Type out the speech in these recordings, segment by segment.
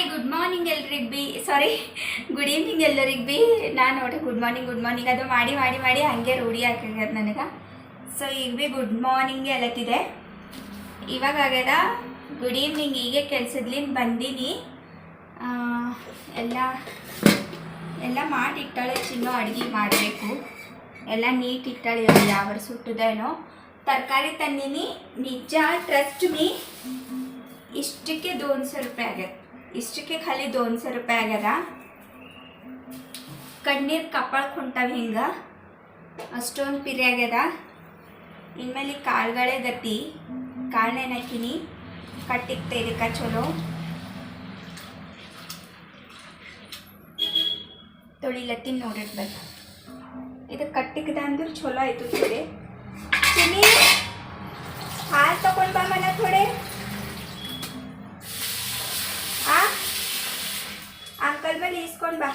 Hi good morning ಎಲ್ರಿಗೆ ಬಿ sorry good evening ಎಲ್ಲರಿಗೆ ಬಿ. ನಾನು ನೋಡ್ರಿ ಗುಡ್ ಮಾರ್ನಿಂಗ್ ಗುಡ್ ಮಾರ್ನಿಂಗ್ ಅದು ಮಾಡಿ ಮಾಡಿ ಮಾಡಿ ಹಾಗೆ ರೂಢಿ ಆಗ್ತದೆ ನನಗೆ. ಸೊ ಈಗ ಬಿ ಗುಡ್ ಮಾರ್ನಿಂಗ್ ಎಲ್ಲತ್ತಿದೆ ಇವಾಗ ಆಗ್ಯದ ಗುಡ್ ಈವ್ನಿಂಗ್ ಈಗ ಕೆಲ್ಸದ್ಲಿಂದ ಬಂದೀನಿ. ಎಲ್ಲ ಎಲ್ಲ ಮಾಡಿ ಇಟ್ಟಾಳೆ ಚಿನ್ನೋ ಅಡುಗೆ ಮಾಡಬೇಕು. ಎಲ್ಲ ನೀಟ್ ಇಟ್ಟಾಳೆ ಯಾವ ಸುಟ್ಟದೇನೋ. ತರಕಾರಿ ತಂದೀನಿ. ನಿಜ ಟ್ರಸ್ಟ್ ಮೀ ಇಷ್ಟಕ್ಕೆ ದೋನ್ ಸौ ರೂಪಾಯಿ ಆಗ್ಯದ ಇಷ್ಟಕ್ಕೆ ಖಾಲಿ ದೋನ್ಸೆ ರೂಪಾಯಿ ಆಗ್ಯದ? ಕಣ್ಣೀರು ಕಪ್ಪಳಕ್ಕೆ ಹೊಂಟಾವ ಹಿಂಗೆ. ಅಷ್ಟೊಂದು ಪಿರಿ ಆಗ್ಯದ. ಇನ್ಮೇಲೆ ಕಾಳುಗಳೇ ಗತಿ. ಕಾಳನ್ನೇನು ಹಾಕಿನಿ ಕಟ್ಟಿಗೆ ಇದಕ್ಕೆ ಚಲೋ. ತೊಳಿಲತ್ತೀನಿ ನೋಡಿರ್ಬೇಕು ಇದು ಕಟ್ಟಿಕ್ದ ಅಂದ್ರೆ ಚಲೋ ಆಯ್ತು ಚಿನಿ ಹಾಲು ತಗೊಂಡ್ ಬಾ ಮನೆ ಥೋಡೆ ಅಂಕಲ್ bà ಈಸ್ಕೊಂಡ್ ಬಾ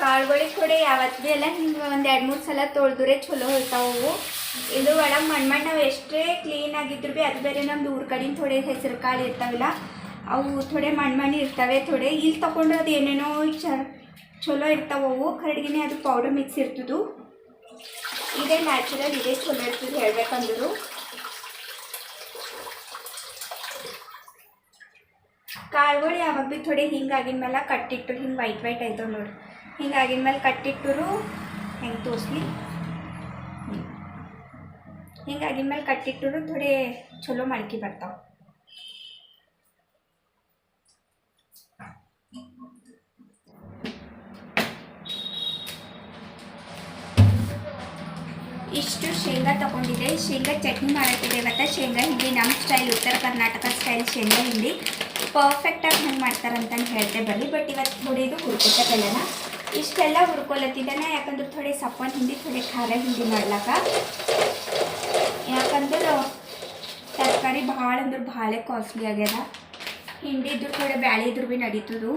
ಕಾಳುಗಳು ಥೋಡೆ ಯಾವತ್ತು ಎಲ್ಲ ಹಿಂಗೆ ಒಂದು ಎರಡು ಮೂರು ಸಲ ತೊಳೆದ್ರೆ ಚಲೋ ಹೋಗ್ತಾವು ಇದು ಒಳಗೆ ಮಣ್ಣು ಮಣ್ಣು ನಾವು ಎಷ್ಟೇ ಕ್ಲೀನ್ ಆಗಿದ್ರು ಭೀ ಅದು ಬೇರೆ ನಮ್ದು ಊರ ಕಡೆಯಿಂದ ಥೋಡೆ ಹೆಸರು ಕಾಳು ಇರ್ತಾವಲ್ಲ. ಅವು ಥೋಡೆ ಮಣ್ಣು ಮಣ್ಣು ಇರ್ತವೆ, ಥೋಡೆ ಇಲ್ಲಿ ತಗೊಂಡ್ರೆ ಅದು ಏನೇನೋ ಚ ಚಲೋ ಇರ್ತಾವೆ ಅವು. ಕರಡಿಗೆ ಅದು ಪೌಡರ್ ಮಿಕ್ಸ್ ಇರ್ತದು. ಇದೇ ನ್ಯಾಚುರಲ್ ಇದೇ ಚಲೋ ಇರ್ತದೆ ಹೇಳ್ಬೇಕಂದ್ರು. ಕಾಳುಗಳು ಯಾವಾಗ ಭೀ ಥೋಡೆ ಹಿಂಗಾಗಿನ ಮೇಲೆ ಕಟ್ಟಿಟ್ಟು ಹಿಂಗೆ ವೈಟ್ ವೈಟ್ ಆಯ್ತವ ನೋಡಿ. ಹಿಂಗಾಗಿನ ಮೇಲೆ ಕಟ್ಟಿಟ್ಟರು, ಹೆಂಗೆ ತೋರಿಸ್ಲಿ? ಹಿಂಗಾಗಿನ ಮೇಲೆ ಕಟ್ಟಿಟ್ಟರು, ಥೋಡೆ ಚಲೋ ಮೊಳಕೆ ಬರ್ತಾವೆ. ಇಷ್ಟು ಶೇಂಗಾ ತಗೊಂಡಿದೆ ಶೇಂಗಾ ಚಟ್ನಿ ಮಾಡತ್ತಿದೆ ಇವತ್ತು. ಶೇಂಗಾ ಹಿಂಡಿ, ನಮ್ಮ ಸ್ಟೈಲ್ ಉತ್ತರ ಕರ್ನಾಟಕ ಸ್ಟೈಲ್ ಶೇಂಗಾ ಹಿಂಡಿ. ಪರ್ಫೆಕ್ಟಾಗಿ ಹೆಂಗೆ ಮಾಡ್ತಾರಂತಂದು ಹೇಳ್ತೆ ಬರ್ರಿ. ಬಟ್ ಇವತ್ತು ಥೋಡೆ ಇದು ಹುರ್ಕೊತಕ್ಕಲ್ಲನ ಇಷ್ಟೆಲ್ಲ ಹುರ್ಕೊಲತ್ತಿದ್ದಾನೆ ಯಾಕಂದ್ರೆ ಥೋಡೆ ಸಪ್ಪನ್ ಹಿಂಡಿ, ಥೋಡೆ ಖಾರ ಹಿಂಡಿ ಮಾಡ್ಲಾಕ. ಯಾಕಂದ್ರೆ ತರಕಾರಿ ಭಾಳ ಅಂದ್ರೆ ಭಾಳ ಕಾಸ್ಟ್ಲಿ ಆಗ್ಯದ. ಹಿಂಡಿದ್ರು ಥೋಡೆ ಬ್ಯಾಳೆ ಇದ್ರು ಭೀ ನಡೀತದು.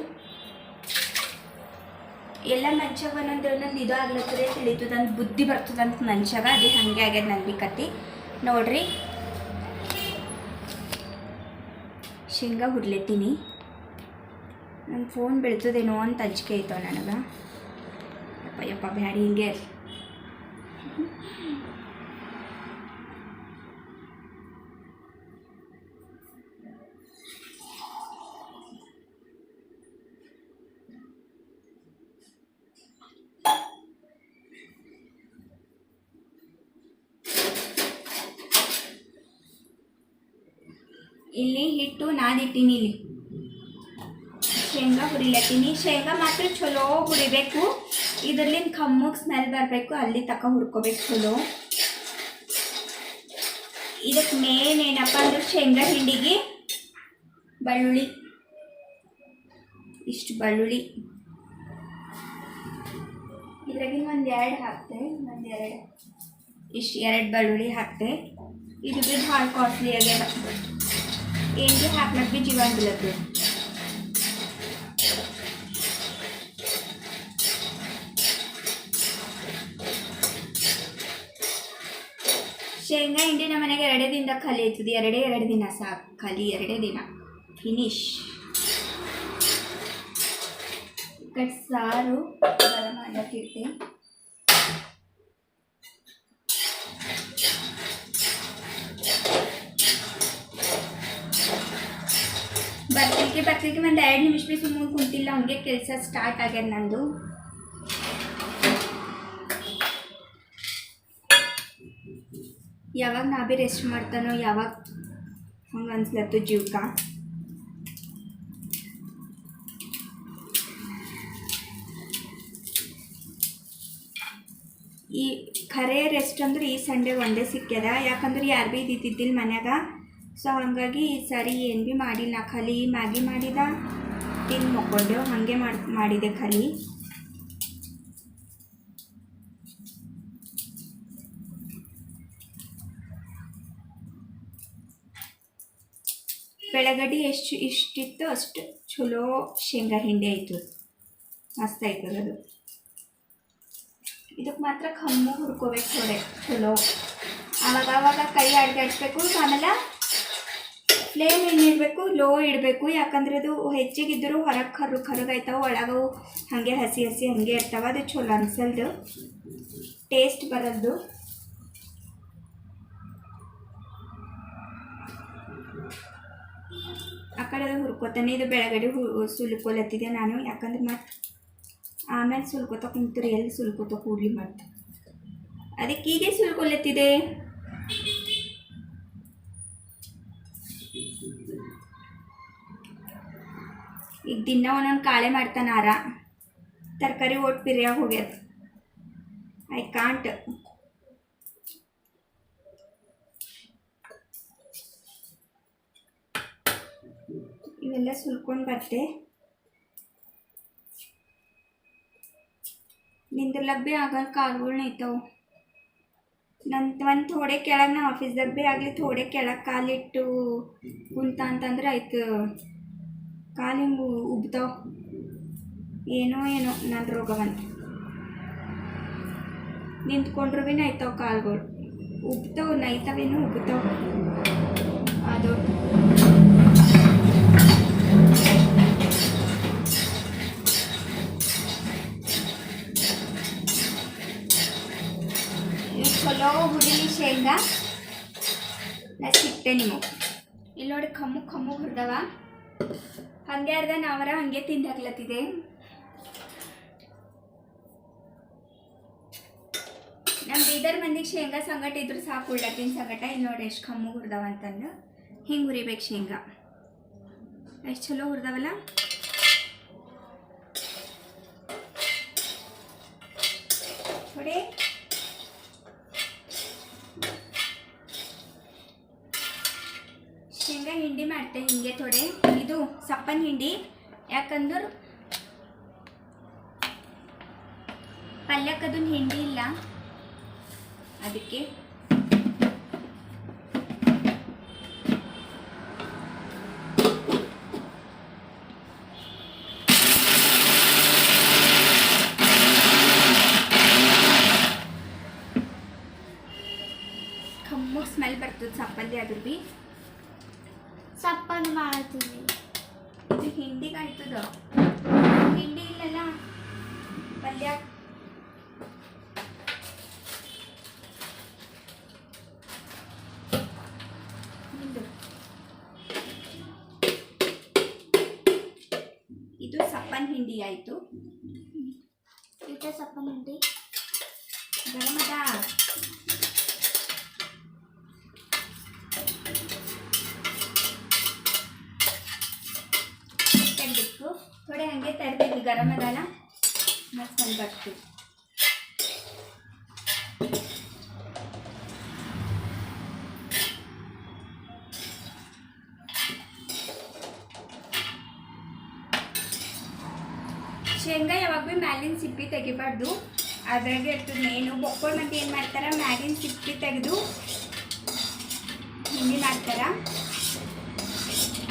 ಎಲ್ಲ ಮನುಷ್ಯಾಗ ಒಂದೊಂದು ಒಂದೊಂದು ಇದು ಆಗ್ಲತ್ತದೆ ತಿಳಿತದ ಬುದ್ಧಿ ಬರ್ತದಂತ ಮನ್ಷಾಗ ಅದೇ ಹಾಗೆ ಆಗ್ಯದ ನನ್ನ ಕತಿ ನೋಡ್ರಿ. ಶೇಂಗಾ ಹುರ್ಲೆತ್ತೀನಿ ನನ್ನ ಫೋನ್ ಬೀಳ್ತದೇನೋ ಅಂತ ಅಂಜಿಕೆ ಆಯ್ತವ ನನಗೆ. ಯಪ್ಪ ಯಪ್ಪ, ಬ್ಯಾಡಿ ಹಿಂಗೆ. ಇಲ್ಲಿ ಹಿಟ್ಟು ನಾದಿಟ್ಟಿನಿ ಇಲ್ಲಿ. ಶೇಂಗಾ ಹುರಿಲತ್ತೀನಿ. ಶೇಂಗಾ ಮಾತ್ರ ಚಲೋ ಹುರಿಬೇಕು. ಇದರ್ಲಿಂದ ಕಮ್ಮಗೆ ಸ್ಮೆಲ್ ಬರಬೇಕು. ಅಲ್ಲಿ ತಕ ಹುರ್ಕೋಬೇಕು ಚಲೋ. ಇದಕ್ಕೆ ಮೇನ್ ಏನಪ್ಪ ಅಂದ್ರೆ ಶೇಂಗಾ ಹಿಂಡಿಗೆ ಬೆಳ್ಳುಳ್ಳಿ. ಇಷ್ಟು ಬೆಳ್ಳುಳ್ಳಿ. ಇದ್ರಾಗಿನ ಒಂದು ಎರಡು ಹಾಕ್ತೆ. ಒಂದು ಎರಡು. ಇಷ್ಟು ಎರಡು ಬೆಳ್ಳುಳ್ಳಿ ಹಾಕ್ತೆ. ಇದು ಬಿ ಭಾಳ ಕಾಸ್ಟ್ಲಿ ಆಗ್ಯದ. ಭೀ ಹಾಕ್ಲಕ್ ಭೀ ಜೀವ ಶೇಂಗಾ ಹಿಂಡಿ ನಮ್ಮ ಮನೆಗೆ ಎರಡೇ ದಿನದಾಗ ಖಾಲಿ ಆಯ್ತದೆ ಎರಡೇ ಎರಡು ದಿನ ಸಾಕು ಖಾಲಿ ಎರಡೇ ದಿನ ಫಿನಿಶ್ ಕಟ್ ಸಾರು ಗರಂ ಮಾಡಕ್ಕಿಟ್ಟೆ ಬರ್ತಿಗೆ ಬರ್ತಿಗೆ ಒಂದು ಎರಡು ನಿಮಿಷ ಬಿಸಿ ಸುಮ್ಮನೆ ಕುಂತಿಲ್ಲ, ಹಂಗೆ ಕೆಲಸ ಸ್ಟಾರ್ಟ್ ಆಗ್ಯದ ನಂದು. ಯಾವಾಗ ನಾ ಭೀ ರೆಸ್ಟ್ ಮಾಡ್ತಾನೋ, ಯಾವಾಗ ಹಂಗೆ ಅನ್ಸ್ಲತ್ತು ಜೀವಕ. ಈ ಖರೆ ರೆಸ್ಟ್ ಅಂದ್ರೆ ಈ ಸಂಡೇ ಒಂದೇ ಸಿಕ್ಕ್ಯದ? ಯಾಕಂದ್ರೆ ಯಾರು ಭೀ ಇದ್ದಿದ್ದಿಲ್ಲ ಮನ್ಯಾಗ. ಸೊ ಹಾಗಾಗಿ ಈ ಸರಿ ಏನು ಭೀ ಮಾಡಿಲ್ಲ ನಾ ಖಾಲಿ ಮ್ಯಾಗಿ ಮಾಡಿದ ತಿಂದು ಮಕ್ಕೊಂಡೆವು ಹಾಗೆ ಮಾಡಿ, ಮಾಡಿದೆ ಖಾಲಿ. ಬೆಳಗಡಿ ಎಷ್ಟು, ಇಷ್ಟಿತ್ತು ಅಷ್ಟು ಚಲೋ ಶೇಂಗಾ ಹಿಂಡಿ ಆಯಿತು. ಮಸ್ತ್ ಆಯ್ತದ ಅದು. ಇದಕ್ಕೆ ಮಾತ್ರ ಕಮ್ಮು ಹುರ್ಕೋಬೇಕು ಥೋಡೆ ಚಲೋ. ಆವಾಗ ಆವಾಗ ಕೈ ಅಡ್ಗಾಡ್ಸ್ಬೇಕು ಆಮೇಲೆ ಫ್ಲೇಮ್ ಏನಿಡಬೇಕು ಲೋ ಇಡಬೇಕು. ಯಾಕಂದ್ರೆ ಅದು ಹೆಚ್ಚಿಗಿದ್ದರೂ ಹೊರಗೆ ಕರು ಕರಗಾಯ್ತಾವೆ ಒಳಗವು ಹಾಗೆ ಹಸಿ ಹಸಿ ಹಾಗೆ ಇರ್ತಾವೆ. ಅದು ಚಲೋ ಅನ್ಸಲ್ದು. ಟೇಸ್ಟ್ ಬರಲ್ದು. ಆ ಕಡೆ ಅದು ಹುರ್ಕೋತಾನೆ. ಇದು ಬೆಳಗಡೆ ಸುಲ್ಕೊಲತ್ತಿದೆ ನಾನು. ಯಾಕಂದ್ರೆ ಮತ್ತೆ ಆಮೇಲೆ ಸುಲ್ಕೋತ ಕುಂತ್ರಿ ಎಲ್ಲಿ ಸುಲ್ಕೋತ ಕೂಡಲಿ ಮತ್ತೆ ಅದಕ್ಕೆ ಹೀಗೆ ಸುಲ್ಕೊಲತ್ತಿದೆ. ಈಗ ದಿನ ಒಂದೊಂದು ಕಾಳೆ ಮಾಡ್ತಾನೆ ಆರ. ತರಕಾರಿ ಒಟ್ಟು ಪಿರಿಯಾಗಿ ಹೋಗ್ಯದ. I can't. ಇವೆಲ್ಲ ಸುಲ್ಕೊಂಡು ಬರ್ತೆ. ನಿಂದ್ರಲಕ್ ಭೀ ಆಗಲ್ಲ ಕಾಲ್ಗಳು ನೈತಾವ. ನನ್ನ ಒಂದು ಥೋಡೆ ಕೆಳಗೆ ನಾ ಆಫೀಸ್ದಾಗ ಭೀ ಆಗಲಿ, ಥೋಡೆ ಕೆಳಗೆ ಕಾಲಿಟ್ಟು ಕುಂತ ಅಂತಂದ್ರೆ ಆಯ್ತು. ಕಾಲು ಹಿಂಗೆ ಉಬ್ತಾವ ಏನೋ ಏನೋ ನನ್ನ ರೋಗ ಬಂತು ನಿಂತ್ಕೊಂಡ್ರು ಭೀ ನೈತಾವ ಕಾಲುಗಳು. ಉಬ್ತಾವ ನೈತಾವೇನು ಉಬ್ತಾವ. ಅದು. ಚಲೋ ಹುರಿಲಿ ಶೇಂಗಾ. ನಾ ಸಿಗ್ತೆ ನಿಮಗೆ. ಇಲ್ಲಿ ನೋಡಿ ಕಮ್ಮು ಕಮ್ಮು ಹುರಿದವ. ಹಂಗೆ ಅರ್ಧ ನಾವರ ಹಂಗೆ ತಿಂದಾಗ್ಲತ್ತಿದೆ. ನಮ್ಮ ಬೀದರ್ ಮಂದಿಗೆ ಶೇಂಗಾ ಸಂಗಟ ಇದ್ರು ಸಾಕು ಉಳ್ಳತ್ತಿನ ಸಂಗಟ. ಇಲ್ಲಿ ನೋಡಿ ಎಷ್ಟು ಕಮ್ಮು ಹುರಿದವ ಅಂತಂದು. ಹಿಂಗೆ ಹುರಿಬೇಕು ಶೇಂಗಾ. ಎಷ್ಟು ಚಲೋ ಹುರಿದವಲ್ಲ ನೋಡಿ ಶೇಂಗಾ ಹಿಂಡಿ ಮಾಡ್ತೆ ಹಿಂಗೆ ಥೋಡೆ ಇದು ಸಪ್ಪನ್ ಹಿಂಡಿ ಯಾಕಂದ್ರೆ ಪಲ್ಯಕ್ಕದನ್ನ ಹಿಂಡಿ ಇಲ್ಲ. ಅದಕ್ಕೆ ಇದು ಹಿಂಡಿಗೆ ಆಯ್ತದ ಹಿಂಡಿ ಇಲ್ಲಲ್ಲ ಪಲ್ಯ ನಿಂದು. ಇದು ಸಪ್ಪನ್ ಹಿಂಡಿ ಆಯ್ತು ಇಟ್ಟೆ ಸಪ್ಪನ್ನು ಉಂಡಿ ಗರಂ ಅದಲ್ಲ ಮತ್ತು ಸ್ವಲ್ಪ ಬರ್ತೀವಿ ಶೇಂಗಾ ಯಾವಾಗ ಭೀ ಮ್ಯಾಲಿನ ಸಿಪ್ಪಿ ತೆಗಿಬಾರ್ದು. ಅದ್ರಾಗೆ ಇರ್ತದೆ ಮೇನು. ಬೊಕ್ಕೋಳ್ ಮತ್ತು ಏನು ಮಾಡ್ತಾರೆ? ಮ್ಯಾಲಿನ ಸಿಪ್ಪಿ ತೆಗೆದು ಹಿಂಡಿ ಮಾಡ್ತಾರೆ.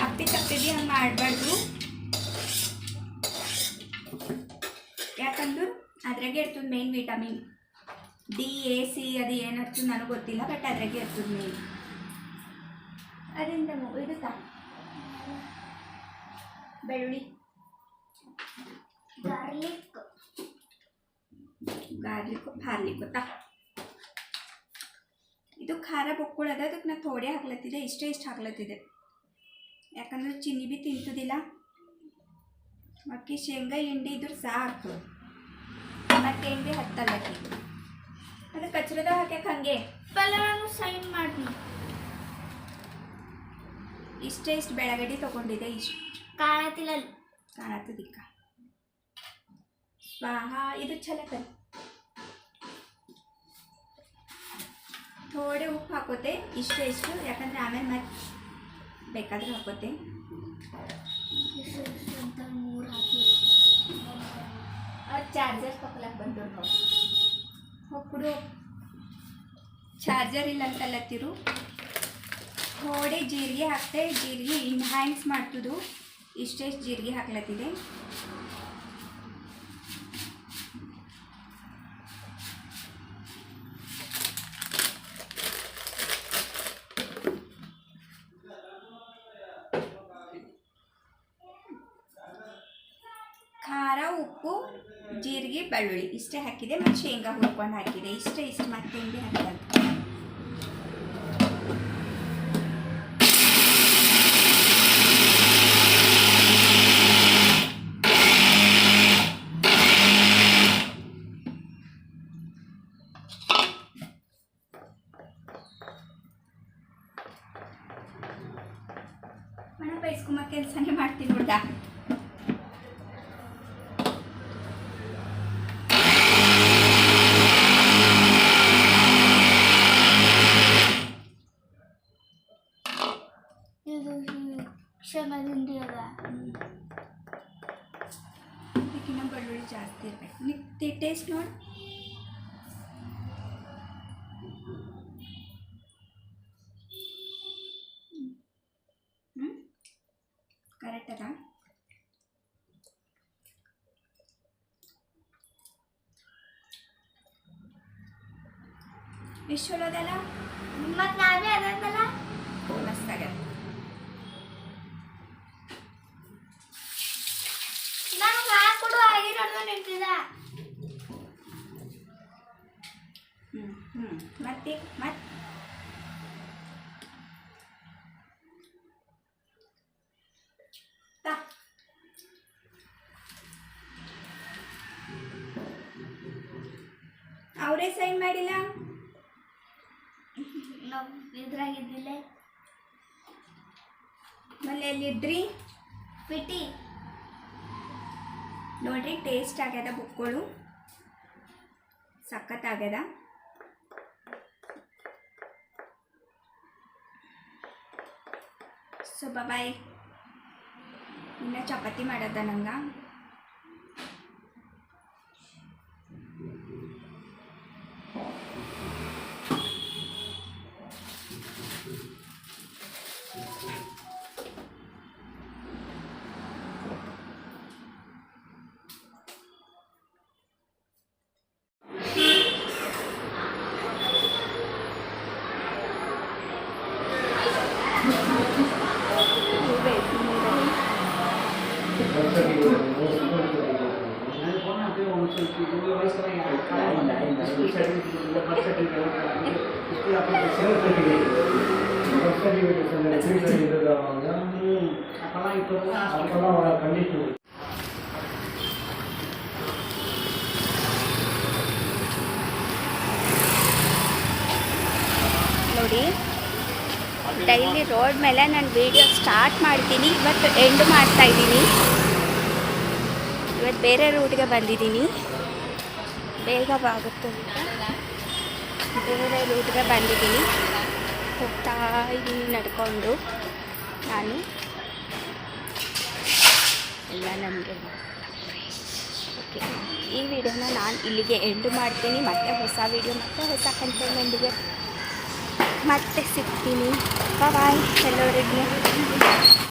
ಅಪ್ಪಿ ತಪ್ಪಿದ್ದು ಹಂಗೆ ಮಾಡಬಾರ್ದು. ಅದ್ರಾಗೆ ಇರ್ತದೆ main vitamin D A C ಅದು ಏನಿರ್ತದೆ ನನಗೆ ಗೊತ್ತಿಲ್ಲ ಬಟ್ ಅದ್ರಾಗೆ ಇರ್ತದೆ ಮೇನ್ ಅದರಿಂದ ಮು- ಇದು ತಾ ಬೆಳ್ಳುಳ್ಳಿ. ಗಾರ್ಲಿಕ್ ಗಾರ್ಲಿಕ್ ಹಾರ್ಲಿಕ್ ತಾ ಇದು ಖಾರ ಬೊಕ್ಕುಳದ ಅದಕ್ಕೆ ನಾ ಥೋಡೆ ಹಾಕ್ಲತ್ತಿದೆ ಇಷ್ಟೇ ಇಷ್ಟು ಹಾಕ್ಲತ್ತಿದೆ. ಯಾಕಂದ್ರೆ ಚಿನ್ನಿ ಬಿ ತಿಂತದಿಲ್ಲ. ಅಕ್ಕಿ ಶೇಂಗಾ ಹಿಂಡಿ ಇದ್ರ ಸಾಕು. ಮತ್ತೇನು ಹಿಂಗೆ ಹತ್ತಲ್ಲ ಅದು ಕಚ್ರದ ಹಾಕ್ಯಾಕ ಹಂಗೆ? ಪಲ್ಲ ನಾನು ಸೈನ್ ಮಾಡಿ ಇಷ್ಟೇ ಇಷ್ಟು ಬೆಳಗಡೆ ತಗೊಂಡಿದೆ ಇಷ್ಟು. ಕಾಣತಿಲ್ಲ. ಕಾಣತ್ತದಿಕ್ಕ ಸ್ವಾಹ ಇದು ಚಲಕರಿ ಥೋಡೆ ಉಪ್ಪು ಹಾಕೋತೆ ಇಷ್ಟು ಇಷ್ಟು. ಯಾಕಂದ್ರೆ ಆಮೇಲೆ ಮತ್ತೆ ಬೇಕಾದ್ರೆ ಹಾಕೋತೆ ಇಷ್ಟು ಇಷ್ಟು ಅಂತ ಮೂರು ಹಾಕಿ ಚಾರ್ಜರ್ ತಗೊಳಕ್ ಬಂದರು ನಾವು ಚಾರ್ಜರ್ ಇಲ್ಲ ಅಂತಲ್ಲತ್ತಿರು ಥೋಡೆ ಜೀರಿಗೆ ಹಾಕ್ತೆ. ಜೀರಿಗೆ ಇನ್ಹ್ಯಾನ್ಸ್ ಮಾಡ್ತದು. ಇಷ್ಟೆಷ್ಟು ಜೀರಿಗೆ ಹಾಕ್ಲತ್ತಿದೆ ಖಾರ ಉಪ್ಪು ಜೀರಿಗೆ, ಬೆಳ್ಳುಳ್ಳಿ. ಇಷ್ಟೇ ಹಾಕಿದೆ. ಮತ್ತು ಶೇಂಗಾ ಹುರ್ಕೊಂಡು ಹಾಕಿದೆ. ಇಷ್ಟೇ, ಇಷ್ಟು ಮತ್ತೆ ಹಿಂಗೆ ಹಾಕಿದೆ ಮಣ ಬೈಸ್ಕೊಂಬ ಕೆಲಸನೇ ಮಾಡ್ತೀನಿ ಹುಡ್ಗ ಇದು ಶೇಂಗಾ ಹಿಂಡಿ ಅದ ಇದಕ್ಕಿನ್ನ ಬೆಳ್ಳುಳ್ಳಿ ಜಾಸ್ತಿ ಇರ್ಬೇಕು ನೀವು ಟೇಸ್ಟ್ ನೋಡಿ ಹ್ಞೂ ಕರೆಕ್ಟ್ ಅದ ಎಷ್ಟು ಚಲೋ ಅದಲ್ಲ ಮತ್ತು ನಾವೇ ಅದಲ್ಲ ಮಸ್ತಾಗ ಆಗಿರೋದು ಹ್ಞೂ ಹ್ಞೂ ಮತ್ತೆ ಮತ್ತೆ ಅವರೇ ಸೈನ್ ಮಾಡಿಲ್ಲ ನಾವು ಇದ್ರಾಗಿದ್ದಿಲ್ಲ ಆಮೇಲೆ ಎಲ್ಲಿದ್ರಿ ಪಿಟಿ. ನೋಡ್ರಿ ಟೇಸ್ಟ್ ಆಗ್ಯದ ಬುಕ್ಗಳು ಸಖತ್ತಾಗ್ಯದ ಸೊ ಬಾಯ್ ಇನ್ನು ಚಪಾತಿ ಮಾಡದ ನಂಗೆ. ನೋಡಿ ಡೈಲಿ ರೋಡ್ ಮೇಲೆ ನಾನು ವಿಡಿಯೋ ಸ್ಟಾರ್ಟ್ ಮಾಡ್ತೀನಿ. ಇವತ್ತು ಎಂಡ್ ಮಾಡ್ತಾ ಇದ್ದೀನಿ. ಇವತ್ತು ಬೇರೆ ರೂಟ್ಗೆ ಬಂದಿದ್ದೀನಿ. ಬೇಗ ಆಗುತ್ತೆ ಅಂತ. ಬೇರೆ ರೂಟ್ಗೆ ಬಂದಿದ್ದೀನಿ. ಹೋಗ್ತಾ ಇದ್ದೀನಿ ನಡ್ಕೊಂಡು ನಾನು. ಎಲ್ಲ ನಮಗೆ ಓಕೆ ಈ ವಿಡಿಯೋನ ನಾನು ಇಲ್ಲಿಗೆ ಎಂಡ್ ಮಾಡ್ತೀನಿ. ಮತ್ತೆ ಹೊಸ ವಿಡಿಯೋ, ಮತ್ತೆ ಹೊಸ ಕಂಟೆಂಟ್ನೊಂದಿಗೆ ಮತ್ತೆ ಸಿಗ್ತೀನಿ. ಬಾಯ್ ಎಲ್ಲರಿಗೆ